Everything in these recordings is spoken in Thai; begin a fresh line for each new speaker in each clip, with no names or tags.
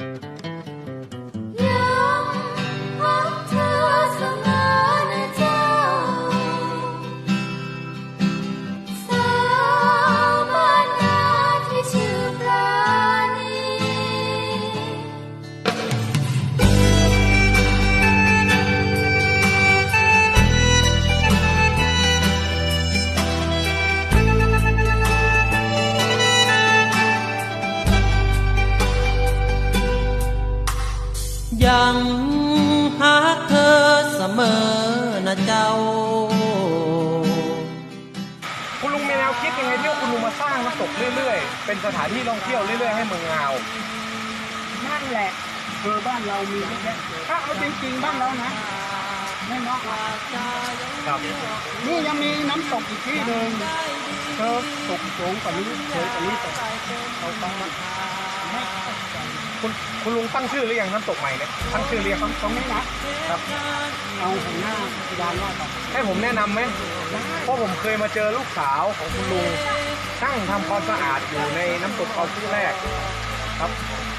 ยัง
ยังหาเธอเสมอนะเจ้า
คุณลุงมีแนวคิดยังไงที่ว่าคุณลุงมาสร้างน้ำตกเรื่อยๆ เป็นสถานที่ท่องเที่ยวเรื่อยๆให้เมืองงาว
นั่นแหละคือบ้านเรามีเยอะแยะถ้าเอาจริงๆบ้านเรานะไม่นอกหรอก
ครับ
นี่ยังมีน้ำตกอีกที่หนึ่งเธอตกสูงกว่านี้เคยกว่านี้ตกเขาต้องมาไม่
คุณคุณลุงตั้งชื่อหรือยังน้ำตกใหม่เนี่ยตั้งชื่อเรียงครับ
ตรงนี้นะ
ครับ
เอาหัวหน้าพยานว่าต่อ
ให้ผมแนะนำไหมเพราะผมเคยมาเจอลูกสาวของคุณลุงนั่งทำความสะอาดอยู่ในน้ำตกเขาที่แรก ครับ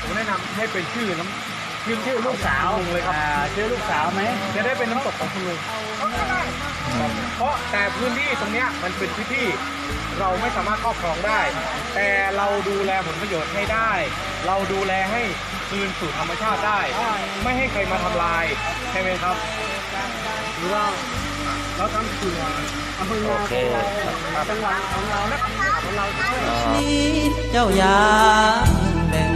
ผมแนะนำให้เป็นชื่อน้ำชื่อชื่อลูกสาวลุงเลยครับ
อ่าชื่อลูกสาวไหม
จะได้เป็นน้ำตกของคุณลุง เพราะแต่พื้นที่ตรงเนี้ยมันเป็นพื้นที่เราไม่สามารถครอบครองได้ แต่เราดูแลผลประโยชน์ให้ได้ เราดูแลให้คืนสู่ธรรมชาติได้ ไม่ให้ใครมาทำลายใช่ไหมครับ
หรือว่าเราทำเผื่ออำเภอนาของเราจังหวัดของเราและของเราด้วย
นี้เจ้าอยากแบ่ง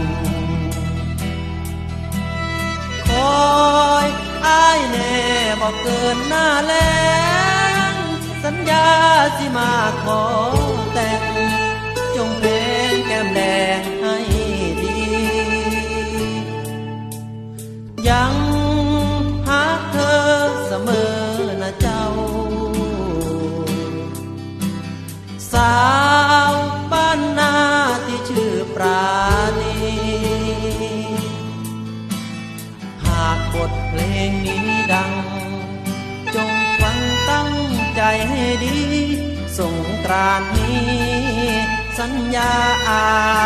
คอยอายแน่บอกเกินหน้าแรงสั ญาสิมาขอแต่งจงเพลงแก้มแดงให้ดี ยังหาเธอเสมอนะเจ้า สาวบ้านนาที่ชื่อปราณีหากบทเพลงนี้ดัง ดี สงกรานนี้ สัญญาอา